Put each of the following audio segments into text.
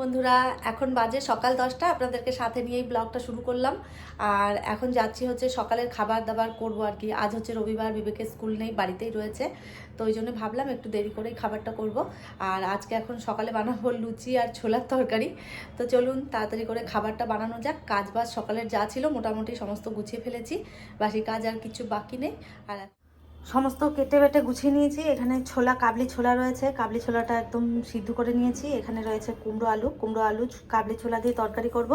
বন্ধুরা, এখন বাজে সকাল দশটা। আপনাদেরকে সাথে নিয়েই ব্লগটা শুরু করলাম। আর এখন যাচ্ছি হচ্ছে সকালের খাবার দাবার করব আর কি। আজ হচ্ছে রবিবার, বিবেকের স্কুল নেই, বাড়িতেই রয়েছে। তো ওই জন্য ভাবলাম একটু দেরি করেই খাবারটা করব। আর আজকে এখন সকালে বানাবো লুচি আর ছোলার তরকারি। তো চলুন তাড়াতাড়ি করে খাবারটা বানানো যাক। কাজ বাজ সকালের যা ছিল, মোটামুটি সমস্ত গুছিয়ে ফেলেছি। বাসি কাজ আর কিছু বাকি নেই। আর সমস্ত কেটে বেটে গুছিয়ে নিয়েছি। এখানে ছোলা, কাবলি ছোলা রয়েছে। কাবলি ছোলাটা একদম সিদ্ধ করে নিয়েছি। এখানে রয়েছে কুমড়ো আলু। কুমড়ো আলু কাবলি ছোলা দিয়ে তরকারি করব।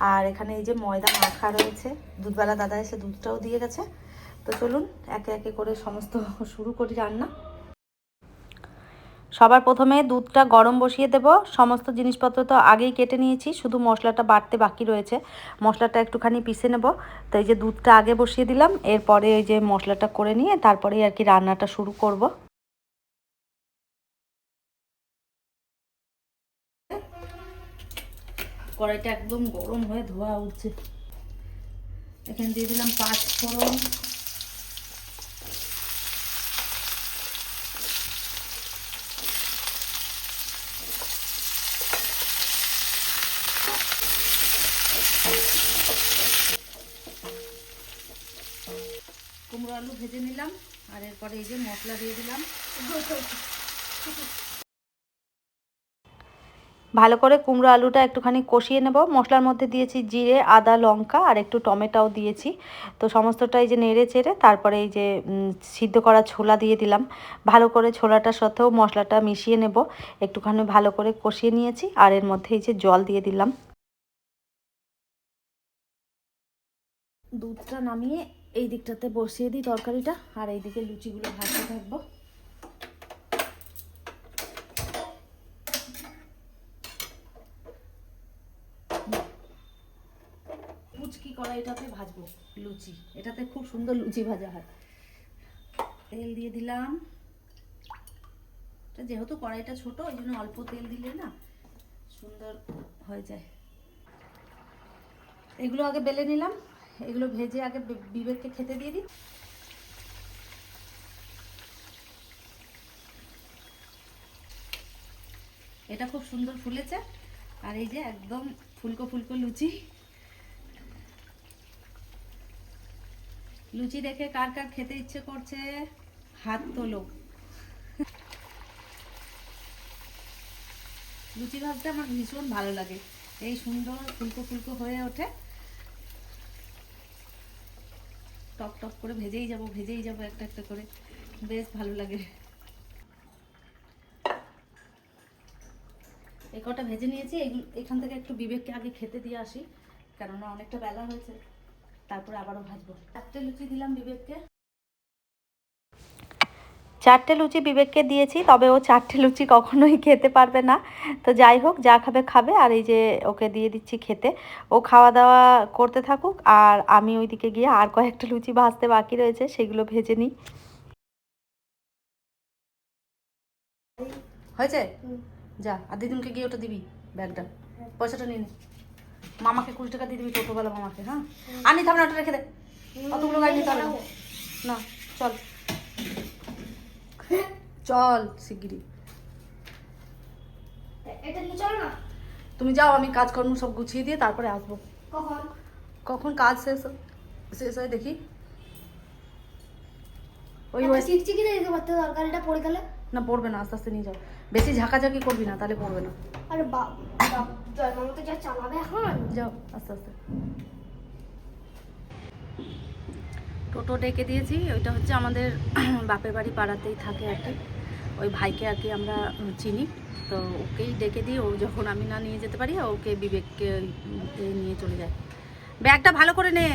আর এখানে এই যে ময়দা মাখা রয়েছে। দুধবেলা দাদা এসে দুধটাও দিয়ে গেছে। তো চলুন, একে একে করে সমস্ত শুরু করি রান্না। সবার প্রথমে দুধটা গরম বসিয়ে দেব। সমস্ত জিনিসপত্র তো আগেই কেটে নিয়েছি, শুধু মশলাটা বাড়তে বাকি রয়েছে। মশলাটা একটুখানি পিষে নেব। তো এই যে দুধটা আগে বসিয়ে দিলাম, এরপরে ওই যে মশলাটা করে নিয়ে তারপরে আর কি রান্নাটা শুরু করব। কড়াইটা একদম গরম হয়ে ধোয়া উঠছে। এখানে দিয়ে দিলাম পাঁচ ফোড়ন কুমড়ো আলু ভেজে নিলাম, আর এরপরে এই যে মশলা দিয়ে দিলাম। ভালো করে কুমড়ো আলুটা একটুখানি কষিয়ে নেব। মশলার মধ্যে দিয়েছি জিরে, আদা, লঙ্কা, আর একটু টমেটোও দিয়েছি। তো সমস্তটা এই যে নেড়ে চেড়ে, তারপরে এই যে সিদ্ধ করা ছোলা দিয়ে দিলাম। ভালো করে ছোলাটার সাথেও মশলাটা মিশিয়ে নেব। একটুখানি ভালো করে কষিয়ে নিয়েছি, আর এর মধ্যে এই যে জল দিয়ে দিলাম। দুধটা নামিয়ে এই দিকটাতে বসিয়ে দিই তরকারিটা, আর এইদিকে লুচিগুলো ভাজতে থাকব। পুচকি কড়াইটাতে ভাজবো, লুচি। এটাতে খুব সুন্দর লুচি ভাজা হয়। তেল দিয়ে দিলাম। যেহেতু কড়াইটা ছোট, ওই জন্য অল্প তেল দিলে না সুন্দর হয়ে যায়। এগুলো আগে বেলে নিলাম। এগুলো ভেজে আগে বিবেককে খেতে দিয়ে দিই। এটা খুব সুন্দর ফুলেছে। আর এই যে একদম ফুলকো ফুলকো লুচি। লুচি দেখে কার কার খেতে ইচ্ছে করছে, হাত তোলো। লুচি ভাজতে আমার ভীষণ ভালো লাগে। এই সুন্দর ফুলকো ফুলকো হয়ে ওঠে। টক টক করে ভেজেই যাব ভেজেই যাব একটা একটা করে। বেশ ভালো লাগে। এই কটা ভেজে নিয়েছি এখান থেকে একটু বিবেককে আগে খেতে দিয়ে আসি, কেননা অনেকটা বেলা হয়েছে, তারপরে আবারও ভাজবো। চারটে লুচি দিলাম বিবেককে। চারটে লুচি বিবেককে দিয়েছি, তবে ও চারটে লুচি কখনোই খেতে পারবে না। তো যাই হোক, যা খাবে খাবে, আর এই যে ওকে দিয়ে দিচ্ছি খেতে। ও খাওয়া দাওয়া করতে থাকুক, আর আমি ওইদিকে গিয়ে আর কয়েকটা লুচি ভাজতে বাকি রয়েছে, সেগুলো ভেজে নিই। হয়েছে যা, আর দিদিনকে গিয়ে ওটা দিবি, ব্যাগটা। পয়সাটা নিয়ে মামাকে কুড়ি টাকা দিয়ে দিবি টোটোবেলা মামাকে হ্যাঁ? আর নিতে হবে না, ওটা রেখে দে। অতগুলো গাড়ি নিতে হবে না, চল। চল শিগগিরি এটা নিয়ে চলো না। তুমি যাও আমি কাজকর্ম সব গুছিয়ে দিয়ে তারপরে আসব। কখন? কখন কাজ শেষ হয়- শেষ হয় দেখি। ওই ওই ওই চিকচিকি দিতে পারতে তরকারিটা পড়ে গেলে? না পড়বে না আস্তে আস্তে নিয়ে যাও। বেশি ঝাঁকাঝাঁকি করবি না তাহলে পড়বে না। আরে জয় মামা তো যা চালাবে এখন। যাও আস্তে আস্তে। টোটো ডেকে দিয়েছি, ওইটা হচ্ছে আমাদের বাপের বাড়ি পাড়াতেই থাকে আর কি। ওই ভাইকে আর কি আমরা চিনি, তো ওকেই ডেকে দিই, ও যখন আমি না নিয়ে যেতে পারি, ওকে বিবেককে নিয়ে চলে যায়। ব্যাগটা ভালো করে নে।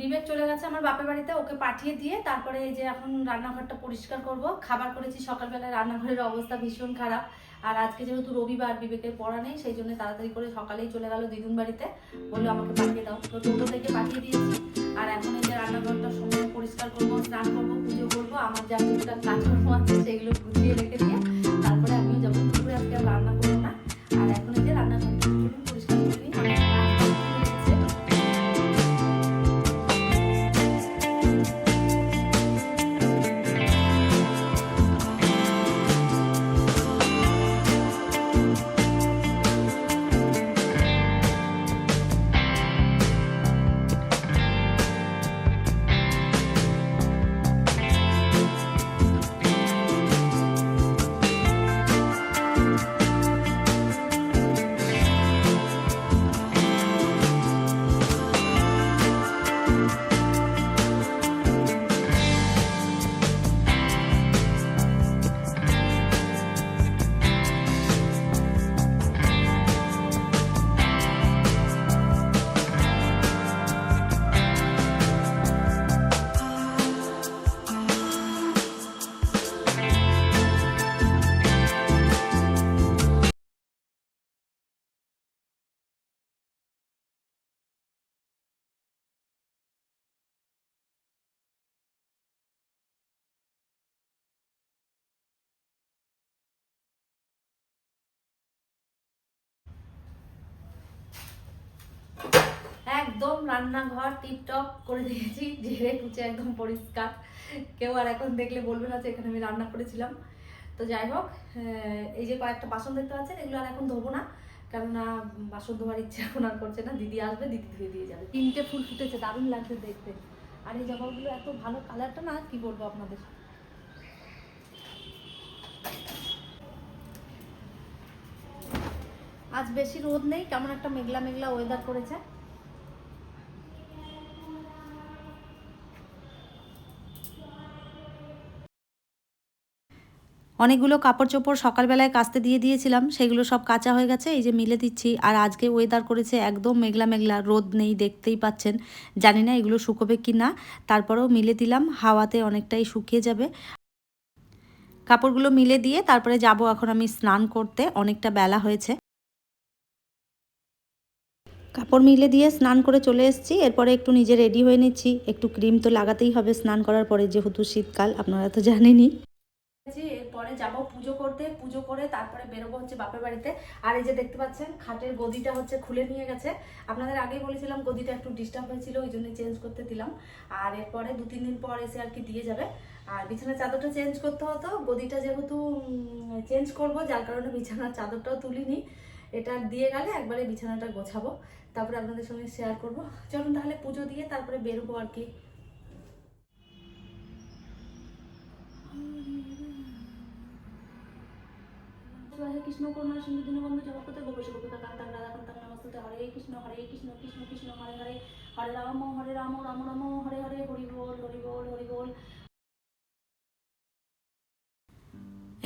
বিবেক চলে গেছে আমার বাপের বাড়িতে, ওকে পাঠিয়ে দিয়ে তারপরে এই যে এখন রান্নাঘরটা পরিষ্কার করব। খাবার করেছি সকালবেলায়, রান্নাঘরের অবস্থা ভীষণ খারাপ। আর আজকে যেহেতু রবিবার বিবেকের পড়া নেই, সেই জন্য তাড়াতাড়ি করে সকালেই চলে গেল দিদুন বাড়িতে। বলল আমাকে পাঠিয়ে দাও। তো টোটো থেকে পাঠিয়ে দিয়েছি। আর এখন এই যে রান্নাঘরটা সময় পরিষ্কার করব, স্নান করব, পুজো করব, আমার যা টুকটাক কাজকর্ম আছে, সেগুলো গুছিয়ে রেখে দিয়ে একদম রান্নাঘর টিপটপ করে দিয়েছি ঝেড়ে কুচে একদম পরিষ্কার। কেউ আর এখন দেখলে বলবে না যে এখানে আমি রান্না করেছিলাম। তো যাই হোক এই যে কয়েকটা বাসন দেখতে পাচ্ছেন, এগুলো আর এখন ধোবো না। কেননা বাসন ধোয়ার ইচ্ছে এখন আর করছে না। দিদি আসবে, দিদি ধুয়ে দিয়ে যাবে। তিনটে ফুল ফুটেছে, দারুণ লাগছে দেখতে। আর এই জবাগুলো এত ভালো কালারটা না, কি বলব আপনাদের? আজ বেশি রোদ নেই, কেমন একটা মেঘলা মেঘলা ওয়েদার করেছে। অনেকগুলো কাপড় চোপড় সকালবেলায় কাচতে দিয়ে দিয়েছিলাম, সেগুলো সব কাঁচা হয়ে গেছে, এই যে মিলে দিচ্ছি। আর আজকে ওয়েদার করেছে একদম মেঘলা মেঘলা, রোদ নেই দেখতেই পাচ্ছেন। জানি না এগুলো শুকোবে কি না তারপরেও মিলে দিলাম, হাওয়াতে অনেকটাই শুকিয়ে যাবে। কাপড়গুলো মিলে দিয়ে তারপরে যাব এখন আমি স্নান করতে, অনেকটা বেলা হয়েছে। কাপড় মিলে দিয়ে স্নান করে চলে এসেছি, এরপরে একটু নিজে রেডি হয়ে নিচ্ছি। একটু ক্রিম তো লাগাতেই হবে স্নান করার পরে, যেহেতু শীতকাল, আপনারা তো জানেনই। এরপরে যাব পুজো করতে, পুজো করে তারপরে বেরোবো হচ্ছে বাপের বাড়িতে। আর এই যে দেখতে পাচ্ছেন, খাটের গদিটা হচ্ছে খুলে নিয়ে গেছে। আপনাদের আগেই বলেছিলাম গদিটা একটু ডিস্টার্ব হয়েছিল, ওই জন্য চেঞ্জ করতে দিলাম। আর এরপরে দু, তিন দিন পর এসে আর কি দিয়ে যাবে। আর বিছানার চাদরটা চেঞ্জ করতে হতো, গদিটা যেহেতু চেঞ্জ করব, যার কারণে বিছানার চাদরটাও তুলিনি। এটা দিয়ে গেলে একবারে বিছানাটা গোছাবো। তারপরে আপনাদের সঙ্গে শেয়ার করব। চলুন তাহলে পুজো দিয়ে তারপরে বেরোবো আর কি। হরে কৃষ্ণ করুণা, সিন্ধু দীনবন্ধু জগৎপতে গোপেশ গোপিকা কান্তান রাধা কান্তান নমস্তে হরে কৃষ্ণ হরে কৃষ্ণ কৃষ্ণ কৃষ্ণ, হরে হরে। হরে রাম হরে রাম রাম রাম, হরে হরে, হরি বল হরি বল হরি বল।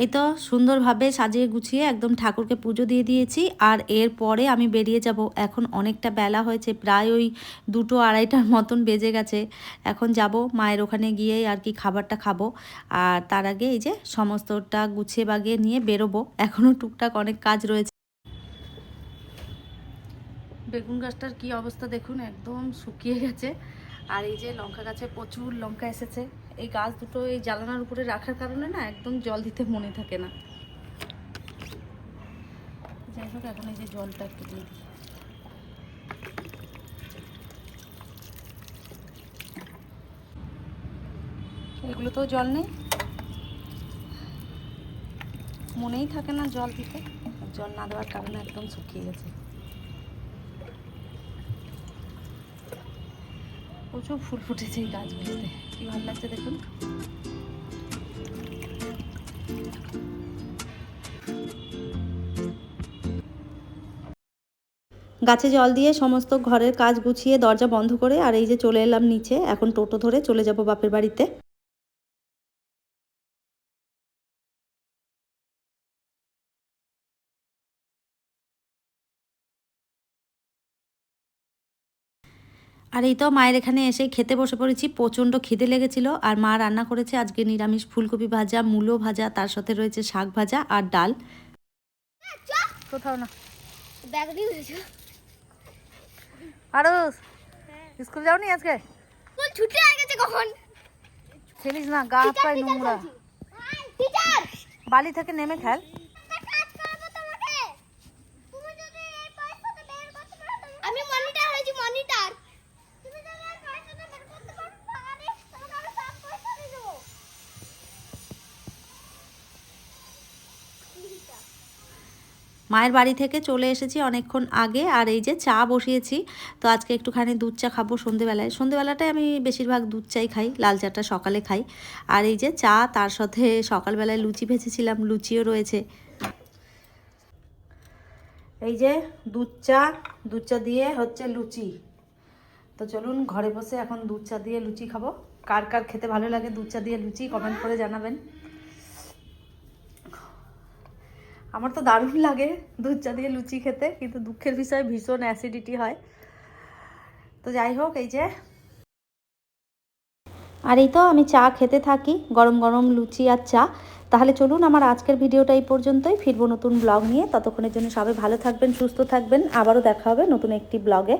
এই তো সুন্দরভাবে সাজিয়ে গুছিয়ে একদম ঠাকুরকে পুজো দিয়ে দিয়েছি। আর এরপরে আমি বেরিয়ে যাব। এখন অনেকটা বেলা হয়েছে, প্রায় ওই দুটো আড়াইটার মতন বেজে গেছে। এখন যাব মায়ের ওখানে গিয়ে আর কি খাবারটা খাব। আর তার আগে এই যে সমস্তটা গুছিয়ে বাগিয়ে নিয়ে বেরোবো। এখনও টুকটাক অনেক কাজ রয়েছে। বেগুন গাছটার কি অবস্থা দেখুন, একদম শুকিয়ে গেছে। আর এই যে লঙ্কা গাছে প্রচুর লঙ্কা এসেছে, এই গাছ দুটো এই জ্বালানার উপরে রাখার কারণে না একদম জল দিতে মনে থাকে না। যাই হোক, এখন এই যে জলটা একটু দিয়ে দিই। এগুলোতেও জল নেই? মনেই থাকে না জল দিতে, জল না দেওয়ার কারণে একদম শুকিয়ে গেছে। প্রচুর ফুল ফুটেছে এই গাছগুলোতে। কি ভালো লাগছে দেখুন। গাছে জল দিয়ে সমস্ত ঘরের কাজ গুছিয়ে দরজা বন্ধ করে আর এই যে চলে এলাম নিচে, এখন টোটো ধরে চলে যাব বাপের বাড়িতে। আর এই তো মায়ের এখানে এসে খেতে বসে পড়েছি প্রচণ্ড খিদে লেগেছিল। আর মা রান্না করেছে আজকে নিরামিষ ফুলকপি ভাজা মূলো ভাজা তার সাথে রয়েছে শাক ভাজা আর ডাল। কোথাও না। আরও? স্কুল যাওনি আজকে? বল ছুটি হয়ে গেছে কখন? খেলিস না গা হাত পায়ে নোংরা। বালি থেকে নেমে খেল আমি মনিটর হয়েছি মনিটর তুমি যদি আর পয়সাটা বের করতে পারো তাহলে তোমাকে আমি সব পয়সা দিয়ে দেবো মায়ের বাড়ি থেকে চলে এসেছি অনেকক্ষণ আগে, আর এই যে চা বসিয়েছি। তো আজকে একটুখানি দুধ চা খাব সন্ধেবেলায়। সন্ধেবেলাটায় আমি বেশিরভাগ দুধ চাই খাই, লাল চাটা সকালে খাই। আর এই যে চা, তার সাথে সকালবেলায় লুচি ভেজেছিলাম, লুচিও রয়েছে। এই যে দুধ চা দুধ চা দিয়ে হচ্ছে লুচি। তো চলুন ঘরে বসে এখন দুধ চা দিয়ে লুচি খাব। কার কার খেতে ভালো লাগে দুধ চা দিয়ে লুচি কমেন্ট করে জানাবেন। আমার তো দারুণ লাগে দুধ চা দিয়ে লুচি খেতে, কিন্তু দুঃখের বিষয়ে, ভীষণ অ্যাসিডিটি হয়। তো যাই হোক, এই যে। আর এই তো আমি চা খেতে থাকি, গরম গরম লুচি আর চা। তাহলে চলুন আমার আজকের ভিডিওটা এই পর্যন্তই। ফিরবো নতুন ব্লগ নিয়ে। ততক্ষণের জন্য সবাই ভালো থাকবেন, সুস্থ থাকবেন। আবারও দেখা হবে নতুন একটি ব্লগে।